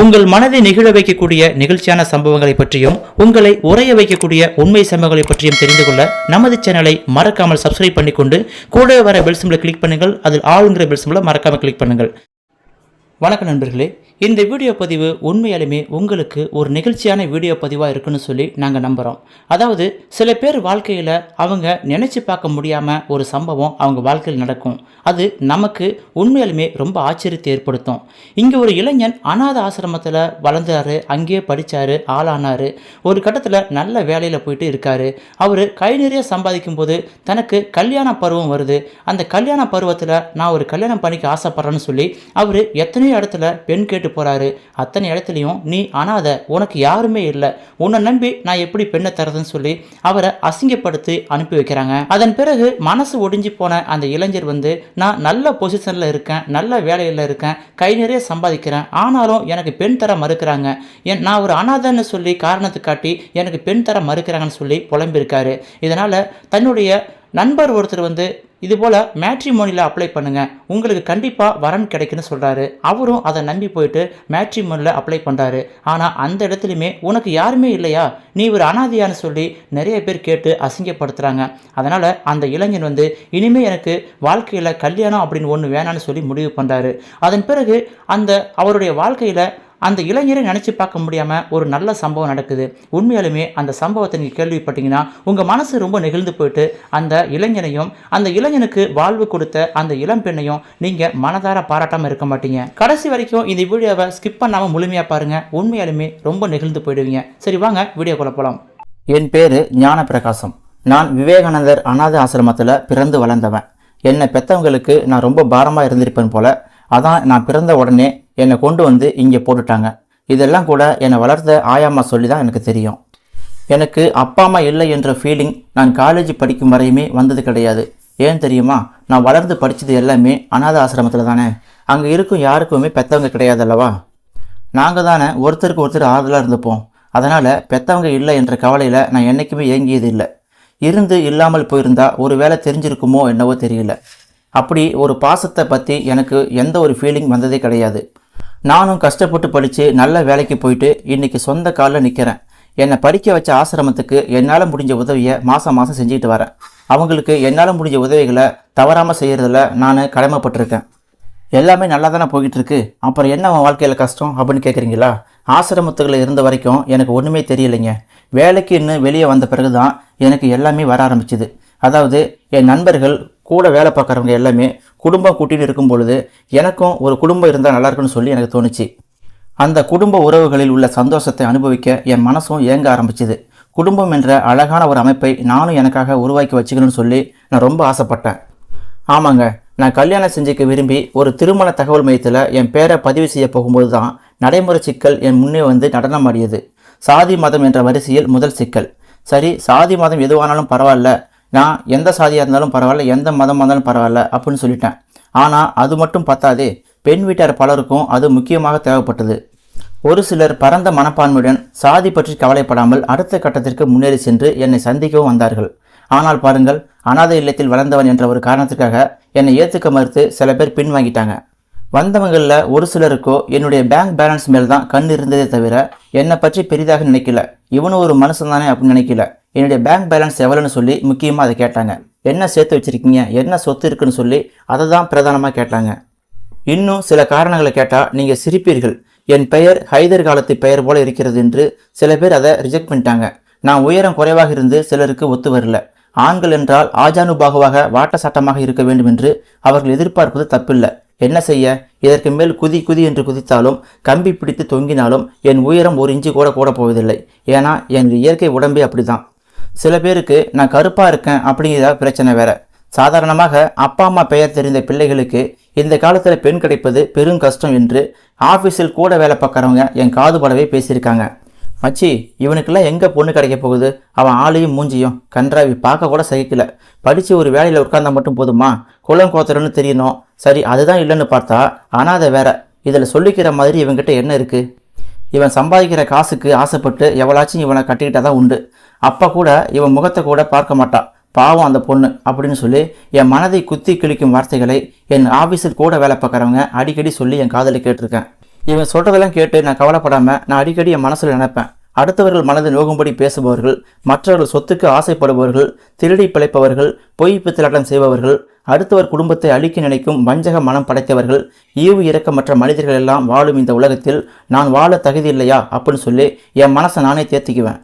உங்கள் மனதை நெகிழ வைக்கக்கூடிய நிகழ்ச்சியான சம்பவங்களை பற்றியும் உங்களை உரைய வைக்கக்கூடிய உண்மை சம்பவங்களை பற்றியும் தெரிந்து கொள்ள நமது சேனலை மறக்காமல் சப்ஸ்கிரைப் பண்ணிக்கொண்டு கூட வர பெல் சிம்பிளை கிளிக் பண்ணுங்கள். அதில் ஆளுங்கிற பெல் சிம்பிளை மறக்காமல் கிளிக் பண்ணுங்கள். வணக்கம் நண்பர்களே. இந்த வீடியோ பதிவு உண்மையாலுமே உங்களுக்கு ஒரு நிகழ்ச்சியான வீடியோ பதிவாக இருக்குன்னு சொல்லி நாங்கள் நம்புகிறோம் அதாவது சில பேர் வாழ்க்கையில் அவங்க நினச்சி பார்க்க முடியாமல் ஒரு சம்பவம் அவங்க வாழ்க்கையில் நடக்கும். அது நமக்கு உண்மையாலுமே ரொம்ப ஆச்சரியத்தை ஏற்படுத்தும். இங்கே ஒரு இளைஞன் அனாத ஆசிரமத்தில் வளர்ந்தாரு அங்கேயே படித்தார் ஆளானார். ஒரு கட்டத்தில் நல்ல வேலையில் போயிட்டு இருக்கார். அவர் கை நிறைய சம்பாதிக்கும் போது தனக்கு கல்யாண பருவம் வருது. அந்த கல்யாண பருவத்தில் நான் ஒரு கல்யாணம் பண்ணிக்க ஆசைப்பட்றேன்னு சொல்லி அவர் எத்தனையோ இடத்துல பெண் கேட்டு போகிறாரு அத்தனை இடத்துலையும் நீ அனாதை உனக்கு யாருமே இல்லை. உன்னை நம்பி நான் எப்படி பெண்ணை தரதுன்னு சொல்லி அவரை அசிங்கப்படுத்தி அனுப்பி வைக்கிறாங்க. அதன் பிறகு மனசு ஒடிஞ்சு போன அந்த இளைஞர் வந்து நான் நல்ல பொசிஷனில் இருக்கேன் நல்ல வேலையில் இருக்கேன் கை நிறைய சம்பாதிக்கிறேன். ஆனாலும் எனக்கு பெண் தர மறுக்கிறாங்க. என் நான் ஒரு அனாதைன்னு சொல்லி காரணத்தை காட்டி எனக்கு பெண் தர மறுக்கிறாங்கன்னு சொல்லி புலம்பியிருக்காரு. இதனால் தன்னுடைய நண்பர் ஒருத்தர் வந்து இதுபோல் மேட்ரிமோனியில் அப்ளை பண்ணுங்கள் உங்களுக்கு கண்டிப்பாக வரன் கிடைக்குன்னு சொல்கிறாரு அவரும் அதை நம்பி போயிட்டு மேட்ரிமோனியில் அப்ளை பண்ணுறாரு ஆனால் அந்த இடத்துலையுமே உனக்கு யாருமே இல்லையா? நீ ஒரு அனாதியான்னு சொல்லி நிறைய பேர் கேட்டு அசிங்கப்படுத்துகிறாங்க அதனால் அந்த இளைஞன் வந்து இனிமே எனக்கு வாழ்க்கையில் கல்யாணம் அப்படின்னு ஒன்று வேணான்னு சொல்லி முடிவு பண்ணுறாரு அதன் பிறகு அந்த அவருடைய வாழ்க்கையில் அந்த இளைஞரை நினச்சி பார்க்க முடியாமல் ஒரு நல்ல சம்பவம் நடக்குது. உண்மையாலுமே அந்த சம்பவத்தை நீங்கள் கேள்விப்பட்டீங்கன்னா உங்கள் மனசு ரொம்ப நெகிழ்ந்து போயிட்டு அந்த இளைஞனையும் அந்த இளைஞனுக்கு வாழ்வு கொடுத்த அந்த இளம் பெண்ணையும் நீங்கள் மனதார பாராட்டாமல் இருக்க மாட்டீங்க. கடைசி வரைக்கும் இந்த வீடியோவை ஸ்கிப் பண்ணாமல் முழுமையாக பாருங்கள் உண்மையாலுமே ரொம்ப நெகிழ்ந்து போயிடுவீங்க. சரி வாங்க வீடியோக்குள்ள போகலாம் என் பேர் ஞான பிரகாசம் நான் விவேகானந்தர் அனாத ஆசிரமத்தில் பிறந்து வளர்ந்தவன். என்னை பெற்றவங்களுக்கு நான் ரொம்ப பாரமாக இருந்திருப்பேன் போல அதான் நான் பிறந்த உடனே என்னை கொண்டு வந்து இங்கே போட்டுட்டாங்க. இதெல்லாம் கூட என்னை வளர்த்த ஆயாம்மா சொல்லி தான் எனக்கு தெரியும். எனக்கு அப்பா அம்மா இல்லை என்ற ஃபீலிங் நான் காலேஜ் படிக்கும் வரையுமே வந்தது கிடையாது. ஏன் தெரியுமா? நான் வளர்ந்து படித்தது எல்லாமே அனாதை ஆசிரமத்தில் தானே. அங்கே இருக்கும் யாருக்குமே பெற்றவங்க கிடையாது அல்லவா? நாங்கள் தானே ஒருத்தருக்கு ஒருத்தர் ஆறுதலாக இருந்துப்போம். அதனால் பெற்றவங்க இல்லை என்ற கவலையில் நான் என்றைக்குமே ஏங்கியது இல்லை. இருந்து இல்லாமல் போயிருந்தா ஒரு வேளை தெரிஞ்சிருக்குமோ என்னவோ தெரியல. அப்படி ஒரு பாசத்தை பற்றி எனக்கு எந்த ஒரு ஃபீலிங் வந்ததே கிடையாது. நானும் கஷ்டப்பட்டு படித்து நல்ல வேலைக்கு போயிட்டு இன்றைக்கி சொந்த காலில் நிற்கிறேன் என்னை படிக்க வச்ச ஆசிரமத்துக்கு என்னால் முடிஞ்ச உதவியை மாதம் மாதம் செஞ்சுக்கிட்டு வரேன். அவங்களுக்கு என்னால் முடிஞ்ச உதவிகளை தவறாமல் செய்கிறதுல நான் கடமைப்பட்டிருக்கேன். எல்லாமே நல்லா தானே போய்கிட்டு இருக்கு அப்புறம் என்ன உன் வாழ்க்கையில் கஷ்டம் அப்படின்னு கேட்குறீங்களா ஆசிரமத்துகளில் இருந்த வரைக்கும் எனக்கு ஒன்றுமே தெரியலைங்க. வேலைக்கு இன்னும் வெளியே வந்த பிறகு தான் எனக்கு எல்லாமே வர ஆரம்பிச்சுது. அதாவது என் நண்பர்கள் கூட வேலை பார்க்குறவங்க எல்லாமே குடும்பம் கூட்டின்னு இருக்கும் பொழுது எனக்கும் ஒரு குடும்பம் இருந்தால் நல்லாயிருக்குன்னு சொல்லி எனக்கு தோணுச்சு. அந்த குடும்ப உறவுகளில் உள்ள சந்தோஷத்தை அனுபவிக்க என் மனசும் ஏங்க ஆரம்பிச்சுது. குடும்பம் என்ற அழகான ஒரு அமைப்பை நானும் எனக்காக உருவாக்கி வச்சுக்கணும்னு சொல்லி நான் ரொம்ப ஆசைப்பட்டேன். ஆமாங்க நான் கல்யாணம் செஞ்சுக்க விரும்பி ஒரு திருமண தகவல் மையத்தில் என் பேரை பதிவு செய்ய போகும்போது தான் நடைமுறை சிக்கல் என் முன்னே வந்து நடனமாடியது. சாதி மதம் என்ற வரிசையில் முதல் சிக்கல். சரி சாதி மதம் எதுவானாலும் பரவாயில்ல நான் எந்த சாதியாக இருந்தாலும் பரவாயில்ல எந்த மதமாக இருந்தாலும் பரவாயில்ல அப்படின்னு சொல்லிட்டேன். ஆனால் அது மட்டும் பத்தாதே பெண் வீட்டார் பலருக்கும் அது முக்கியமாக தேவைப்பட்டது. ஒரு சிலர் பரந்த மனப்பான்மையுடன் சாதி பற்றி கவலைப்படாமல் அடுத்த கட்டத்திற்கு முன்னேறி சென்று என்னை சந்திக்கவும் வந்தார்கள். ஆனால் பாருங்கள் அனாதை இல்லத்தில் வளர்ந்தவன் என்ற ஒரு காரணத்துக்காக என்னை ஏற்றுக்க மறுத்து சில பேர் பின்வாங்கிட்டாங்க. வந்தவங்களில் ஒரு சிலருக்கோ என்னுடைய பேங்க் பேலன்ஸ் மேல் தான் கண் இருந்ததே தவிர என்னை பற்றி பெரிதாக நினைக்கல. இவனும் ஒரு மனுஷன் தானே அப்படின்னு நினைக்கல. என்னுடைய பேங்க் பேலன்ஸ் எவ்வளோன்னு சொல்லி முக்கியமாக அதை கேட்டாங்க. என்ன சேர்த்து வச்சுருக்கீங்க? என்ன சொத்து இருக்குன்னு சொல்லி அதை தான் பிரதானமாக கேட்டாங்க. இன்னும் சில காரணங்களை கேட்டால் நீங்கள் சிரிப்பீர்கள். என் பெயர் ஹைதர் காலத்து பெயர் போல இருக்கிறது என்று சில பேர் அதை ரிஜெக்ட் பண்ணிட்டாங்க. நான் உயரம் குறைவாக இருந்து சிலருக்கு ஒத்து வரல. ஆண்கள் என்றால் ஆஜானுபாகுவாக வாட்ட சட்டமாக இருக்க வேண்டும் என்று அவர்கள் எதிர்பார்ப்பது தப்பில்லை. என்ன செய்ய? இதற்கு மேல் குதி குதி என்று குதித்தாலும் கம்பி பிடித்து தொங்கினாலும் என் உயரம் ஒரு இஞ்சி கூட கூட போவதில்லை. ஏன்னா என் இயற்கை உடம்பே அப்படிதான். சில பேருக்கு நான் கருப்பாக இருக்கேன் அப்படிங்கிற பிரச்சனை வேற. சாதாரணமாக அப்பா அம்மா பெயர் தெரிந்த பிள்ளைகளுக்கு இந்த காலத்தில் பெண் கிடைப்பது பெரும் கஷ்டம் என்று ஆஃபீஸில் கூட வேலை பார்க்குறவங்க என் காது படவே பேசியிருக்காங்க. மச்சி இவனுக்கெல்லாம் எங்கே பொண்ணு கிடைக்க போகுது? அவன் ஆளையும் மூஞ்சியும் கன்றாவி பார்க்க கூட சகிக்கல. படித்து ஒரு வேலையில் உட்கார்ந்தா மட்டும் போதுமா? குளம் கோத்தரன்னு தெரியணும். சரி அதுதான் இல்லைன்னு பார்த்தா அனாதை வேற. இதில் சொல்லிக்கிற மாதிரி இவன்கிட்ட என்ன இருக்குது இவன் சம்பாதிக்கிற காசுக்கு ஆசைப்பட்டு எவ்வளாச்சும் இவனை கட்டிக்கிட்டா தான் உண்டு. அப்பா கூட இவன் முகத்தை கூட பார்க்க மாட்டான் பாவம் அந்த பொண்ணு அப்படின்னு சொல்லி என் மனதை குத்தி கிழிக்கும் வார்த்தைகளை என் ஆஃபீஸில் கூட வேலை பார்க்குறவங்க அடிக்கடி சொல்லி என் காதலை கேட்டிருக்கேன். இவன் சொல்றதெல்லாம் கேட்டு நான் கவலைப்படாமல் நான் அடிக்கடி என் மனசில் நினைப்பேன். அடுத்தவர்கள் மனதை நோகும்படி பேசுபவர்கள் மற்றவர்கள் சொத்துக்கு ஆசைப்படுபவர்கள் திருடி பிழைப்பவர்கள் பொய் பித்தலாட்டம் செய்பவர்கள் அடுத்தவர் குடும்பத்தை அழிக்க நினைக்கும் வஞ்சக மனம் படைத்தவர்கள் ஈவு இரக்கமற்ற மனிதர்கள் எல்லாம் வாழும் இந்த உலகத்தில் நான் வாழ தகுதி இல்லையா அப்படின்னு சொல்லி என் மனசை நானே தேத்திக்குவேன்.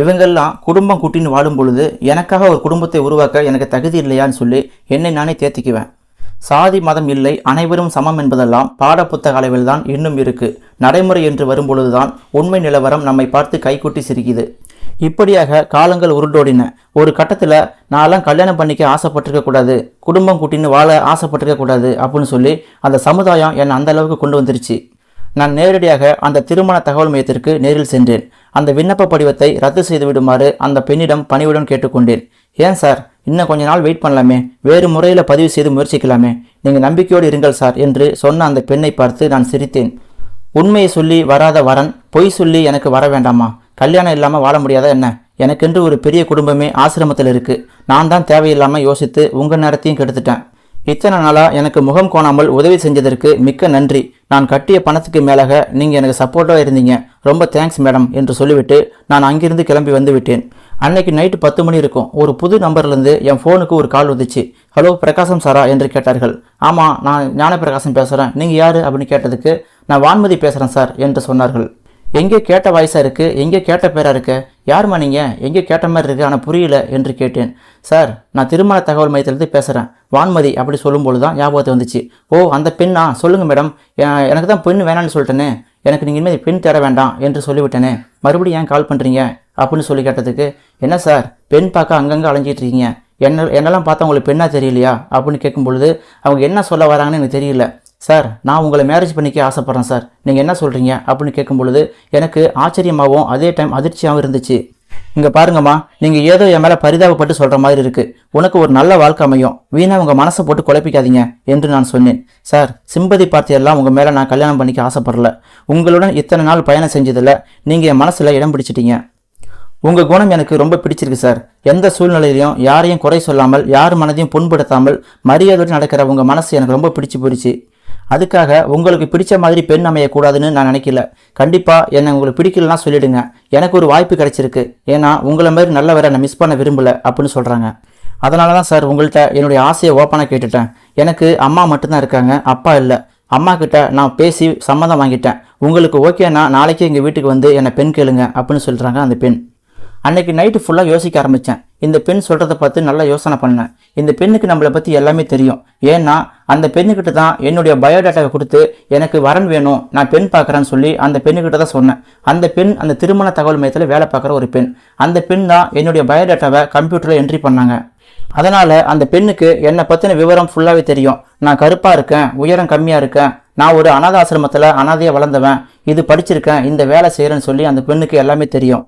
இவங்கெல்லாம் குடும்பம் குட்டின்னு வாழும் பொழுது எனக்காக ஒரு குடும்பத்தை உருவாக்க எனக்கு தகுதி இல்லையான்னு சொல்லி என்னை நானே தேத்திக்குவேன். சாதி மதம் இல்லை அனைவரும் சமம் என்பதெல்லாம் பாடப்புத்தக அளவில்தான் இன்னும் இருக்கு. நடைமுறை என்று வரும்பொழுதுதான் உண்மை நிலவரம் நம்மை பார்த்து கைகூட்டி சிரிக்குது. இப்படியாக காலங்கள் உருண்டோடின. ஒரு கட்டத்தில் நான்லாம் கல்யாணம் பண்ணிக்க ஆசைப்பட்டிருக்க கூடாது. குடும்பம் கூட்டின்னு வாழ ஆசைப்பட்டிருக்க கூடாது அப்படின்னு சொல்லி அந்த சமுதாயம் என்னை அந்த அளவுக்கு கொண்டு வந்துருச்சு. நான் நேரடியாக அந்த திருமண தகவல் மையத்திற்கு நேரில் சென்றேன். அந்த விண்ணப்ப படிவத்தை ரத்து செய்து விடுமாறு அந்த பெண்ணிடம் பணிவுடன் கேட்டுக்கொண்டேன். ஏன் சார்? இன்னும் கொஞ்ச நாள் வெயிட் பண்ணலாமே. வேறு முறையில் பதிவு செய்து முயற்சிக்கலாமே. நீங்கள் நம்பிக்கையோடு இருங்கள் சார் என்று சொன்ன அந்த பெண்ணை பார்த்து நான் சிரித்தேன். உண்மையை சொல்லி வராத வரன் பொய் சொல்லி எனக்கு வர வேண்டாமா? கல்யாணம் இல்லாமல் வாழ முடியாதா என்ன? எனக்கென்று ஒரு பெரிய குடும்பமே ஆசிரமத்தில் இருக்குது நான் தான் தேவையில்லாமல் யோசித்து உங்கள் நேரத்தையும் கெடுத்துட்டேன். இத்தனை நாளாக எனக்கு முகம் கோணாமல் உதவி செஞ்சதற்கு மிக்க நன்றி. நான் கட்டிய பணத்துக்கு மேலாக நீங்கள் எனக்கு சப்போர்ட்டாக இருந்தீங்க. ரொம்ப தேங்க்ஸ் மேடம் என்று சொல்லிவிட்டு நான் அங்கிருந்து கிளம்பி வந்து விட்டேன். அன்னைக்கு நைட்டு பத்து மணி இருக்கும். ஒரு புது நம்பர்லேருந்து என் ஃபோனுக்கு ஒரு கால் வந்துச்சு. ஹலோ பிரகாசம் சாரா என்று கேட்டார்கள். ஆமாம் நான் ஞானப்பிரகாசம் பேசுகிறேன் நீங்கள் யார்? அப்படின்னு கேட்டதுக்கு நான் வான்மதி பேசுகிறேன் சார் என்று சொன்னார்கள். எங்கே கேட்ட வாய்ஸாக இருக்குது எங்கே கேட்ட பேராக இருக்குது யாரும்மா நீங்கள் எங்கே கேட்ட மாதிரி இருக்குது ஆனால் புரியல என்று கேட்டேன். சார் நான் திருமண தகவல் மையத்திலிருந்து பேசுகிறேன் வான்மதி அப்படி சொல்லும்போது தான் ஞாபகத்தை வந்துச்சு. ஓ அந்த பெண்ணா? சொல்லுங்கள் மேடம். எனக்கு தான் பெண் வேணாம்னு சொல்லிட்டேனே. எனக்கு நீங்கள் இனிமேல் பெண் தேட வேண்டாம் என்று சொல்லிவிட்டேனே. மறுபடியும் ஏன் கால் பண்ணுறீங்க அப்படின்னு சொல்லி கேட்டதுக்கு என்ன சார் பெண் பார்க்க அங்கங்கே அலைஞ்சிட்டு இருக்கீங்க. என்ன என்னெல்லாம் பார்த்தா உங்களுக்கு பெண்ணாக தெரியலையா? அப்படின்னு கேட்கும் பொழுது அவங்க என்ன சொல்ல வராங்கன்னு எனக்கு தெரியல. சார் நான் உங்களை மேரேஜ் பண்ணிக்க ஆசைப்பட்றேன் சார். நீங்கள் என்ன சொல்கிறீங்க அப்படின்னு கேட்கும் பொழுது எனக்கு ஆச்சரியமாகவும் அதே டைம் அதிர்ச்சியாகவும் இருந்துச்சு. இங்கே பாருங்கம்மா நீங்கள் ஏதோ என் மேலே பரிதாபப்பட்டு சொல்கிற மாதிரி இருக்குது உனக்கு ஒரு நல்ல வாழ்க்கை அமையும். வீணாக உங்கள் மனசை போட்டு குழப்பிக்காதீங்க என்று நான் சொன்னேன். சார் சிம்பதி பார்த்தியெல்லாம் உங்கள் மேலே நான் கல்யாணம் பண்ணிக்க ஆசைப்படல. உங்களுடன் இத்தனை நாள் பயணம் செஞ்சதில் நீங்கள் என் மனசில் இடம் பிடிச்சிட்டீங்க. உங்கள் குணம் எனக்கு ரொம்ப பிடிச்சிருக்கு சார். எந்த சூழ்நிலையிலையும் யாரையும் குறை சொல்லாமல் யார் மனதையும் புண்படுத்தாமல் மரியாதையோடு நடக்கிற உங்கள் மனசு எனக்கு ரொம்ப பிடிச்சி போயிடுச்சு. அதுக்காக உங்களுக்கு பிடிச்ச மாதிரி பெண் அமையக்கூடாதுன்னு நான் நினைக்கல. கண்டிப்பாக என்னை உங்களுக்கு பிடிக்கலனா சொல்லிடுங்க. எனக்கு ஒரு வாய்ப்பு கிடைச்சிருக்கு. ஏன்னா உங்களை மாதிரி நல்லவரை நான் மிஸ் பண்ண விரும்பல அப்படின்னு சொல்கிறாங்க அதனால தான் சார் உங்கள்கிட்ட என்னுடைய ஆசையை ஓப்பனாக கேட்டுட்டேன். எனக்கு அம்மா மட்டும்தான் இருக்காங்க அப்பா இல்லை. அம்மா கிட்ட நான் பேசி சம்மதம் வாங்கிட்டேன். உங்களுக்கு ஓகேனா நாளைக்கு எங்கள் வீட்டுக்கு வந்து என்னை பெண் கேளுங்க அப்படின்னு சொல்கிறாங்க அந்த பெண். அன்னைக்கு நைட்டு ஃபுல்லாக யோசிக்க ஆரம்பித்தேன் இந்த பெண் சொல்கிறத பார்த்து நல்லா யோசனை பண்ணேன். இந்த பெண்ணுக்கு நம்மளை பற்றி எல்லாமே தெரியும். ஏன்னா அந்த பெண்ணுக்கிட்ட தான் என்னுடைய பயோடேட்டாவை கொடுத்து எனக்கு வரன் வேணும் நான் பெண் பார்க்குறேன்னு சொல்லி அந்த பெண்ணுக்கிட்ட தான் சொன்னேன். அந்த பெண் அந்த திருமண தகவல் மையத்தில் வேலை பார்க்குற ஒரு பெண். அந்த பெண் தான் என்னுடைய பயோடேட்டாவை கம்ப்யூட்டரில் என்ட்ரி பண்ணாங்க. அதனால் அந்த பெண்ணுக்கு என்னை பற்றின விவரம் ஃபுல்லாகவே தெரியும். நான் கருப்பாக இருக்கேன் உயரம் கம்மியாக இருக்கேன். நான் ஒரு அனாத ஆசிரமத்தில் அனாதையாக வளர்ந்தவன். இது படிச்சிருக்கேன் இந்த வேலை செய்கிறேன்னு சொல்லி அந்த பெண்ணுக்கு எல்லாமே தெரியும்.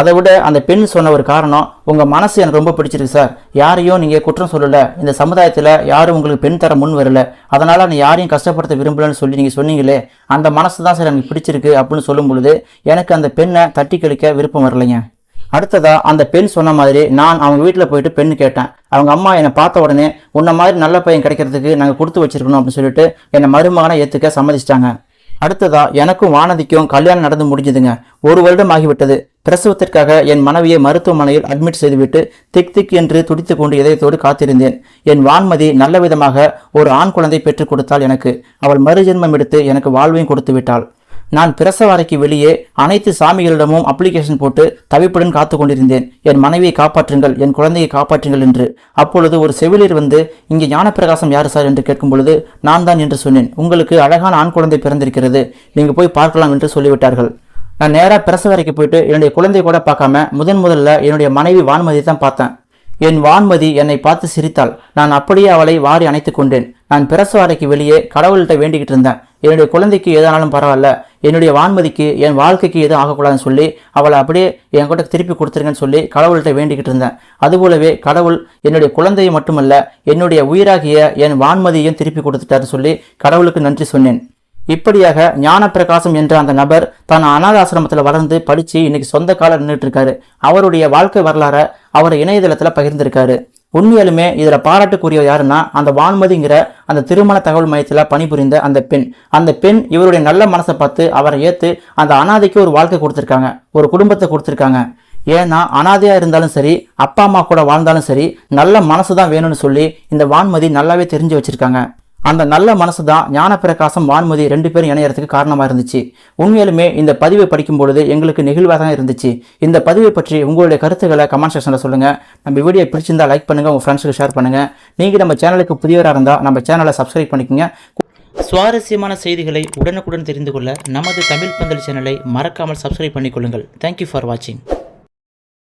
அதை விட அந்த பெண் சொன்ன ஒரு காரணம் உங்கள் மனசு எனக்கு ரொம்ப பிடிச்சிருக்கு சார். யாரையும் நீங்கள் குற்றம் சொல்லலை. இந்த சமுதாயத்தில் யாரும் உங்களுக்கு பெண் தர முன் வரல. அதனால் நான் யாரையும் கஷ்டப்படுத்த விரும்பலன்னு சொல்லி நீங்கள் சொன்னீங்களே அந்த மனசு தான் சார் எனக்கு பிடிச்சிருக்கு அப்படின்னு சொல்லும் பொழுது எனக்கு அந்த பெண்ணை தட்டி கழிக்க விருப்பம் வரலைங்க. அடுத்ததா அந்த பெண் சொன்ன மாதிரி நான் அவங்க வீட்டில் போயிட்டு பெண் கேட்டேன். அவங்க அம்மா என்னை பார்த்த உடனே உன்ன மாதிரி நல்ல பையன் கிடைக்கிறதுக்கு நாங்கள் கொடுத்து வச்சிருக்கணும் அப்படின்னு சொல்லிட்டு என்னை மருமகனை ஏற்றுக்க சம்மதிச்சிட்டாங்க. அடுத்ததா எனக்கும் வானதிக்கும் கல்யாணம் நடந்து முடிஞ்சதுங்க. ஒரு வருடம் ஆகிவிட்டது பிரசவத்திற்காக என் மனைவியை மருத்துவமனையில் அட்மிட் செய்துவிட்டு திக் திக் என்று துடித்து கொண்டு இதயத்தோடு காத்திருந்தேன். என் வான்மதி நல்ல விதமாக ஒரு ஆண் குழந்தை பெற்றுக் கொடுத்தாள் எனக்கு. அவள் மறுஜென்மம் எடுத்து எனக்கு வாழ்வையும் கொடுத்து விட்டாள் நான் பிரசவ அறைக்கு வெளியே அனைத்து சாமிகளிடமும் அப்ளிகேஷன் போட்டு தவிப்புடன் காத்து கொண்டிருந்தேன் என் மனைவியை காப்பாற்றுங்கள் என் குழந்தையை காப்பாற்றுங்கள் என்று. அப்பொழுது ஒரு செவிலியர் வந்து இங்கே ஞானப்பிரகாசம் யார் சார்? என்று கேட்கும் பொழுது நான் தான் என்று சொன்னேன். உங்களுக்கு அழகான ஆண் குழந்தை பிறந்திருக்கிறது. நீங்கள் போய் பார்க்கலாம் என்று சொல்லிவிட்டார்கள். நான் நேராக பிரசவ அறைக்கு போயிட்டு என்னுடைய குழந்தை கூட பார்க்காம முதன் முதல்ல என்னுடைய மனைவி வான்மதியை தான் பார்த்தேன். என் வான்மதி என்னை பார்த்து சிரித்தாள். நான் அப்படியே அவளை வாரி அணைத்துக் கொண்டேன். நான் பிரசவ அறைக்கு வெளியே கடவுள்கிட்ட வேண்டிக்கிட்டு இருந்தேன். என்னுடைய குழந்தைக்கு எதானாலும் பரவாயில்ல. என்னுடைய வான்மதிக்கு என் வாழ்க்கைக்கு எதுவும் ஆகக்கூடாதுன்னு சொல்லி அவளை அப்படியே என் கூட திருப்பி கொடுத்துருங்கன்னு சொல்லி கடவுள்கிட்ட வேண்டிக்கிட்டு இருந்தேன். அதுபோலவே கடவுள் என்னுடைய குழந்தையை மட்டுமல்ல என்னுடைய உயிராகிய என் வான்மதியையும் திருப்பி கொடுத்துட்டாருன்னு சொல்லி கடவுளுக்கு நன்றி சொன்னேன். இப்படியாக ஞானப்பிரகாசம் என்ற அந்த நபர் தான் அனாத ஆசிரமத்தில் வளர்ந்து படித்து இன்னைக்கு சொந்த காலம் நின்றுட்டு இருக்காரு. அவருடைய வாழ்க்கை வரலாறை அவர் இணையதளத்தில் பகிர்ந்திருக்காரு. உண்மையாலுமே இதில் பாராட்டுக்குரிய யாருன்னா அந்த வான்மதிங்கிற அந்த திருமண தகவல் மையத்தில் பணிபுரிந்த அந்த பெண். அந்த பெண் இவருடைய நல்ல மனசை பார்த்து அவரை ஏற்று அந்த அனாதைக்கு ஒரு வாழ்க்கை கொடுத்துருக்காங்க. ஒரு குடும்பத்தை கொடுத்துருக்காங்க. ஏன்னா அனாதையாக இருந்தாலும் சரி அப்பா அம்மா கூட வாழ்ந்தாலும் சரி நல்ல மனசு தான் வேணும்னு சொல்லி இந்த வான்மதி நல்லாவே தெரிஞ்சு வச்சுருக்காங்க. அந்த நல்ல மனசு தான் ஞானப்பிரகாசம் வான்மதி ரெண்டு பேரும் இணையறதுக்கு காரணமாக இருந்துச்சு. உண்மையிலுமே இந்த பதிவை படிக்கும் பொழுது எங்களுக்கு நெகிழ்வாக தான் இருந்துச்சு. இந்த பதிவை பற்றி உங்களுடைய கருத்துக்களை கமெண்ட் செக்ஷனில் சொல்லுங்கள் நம்ம வீடியோ பிடிச்சிருந்தா லைக் பண்ணுங்கள் உங்கள் ஃப்ரெண்ட்ஸுக்கு ஷேர் பண்ணுங்கள் நீங்கள் நம்ம சேனலுக்கு புதியவராக இருந்தால் நம்ம சேனலை சப்ஸ்கிரைப் பண்ணிக்கோங்க. சுவாரஸ்யமான செய்திகளை உடனுக்குடன் தெரிந்து கொள்ள நமது தமிழ் பந்தல் சேனலை மறக்காமல் சப்ஸ்கிரைப் பண்ணிக்கொள்ளுங்கள். தேங்க்யூ ஃபார் வாட்சிங்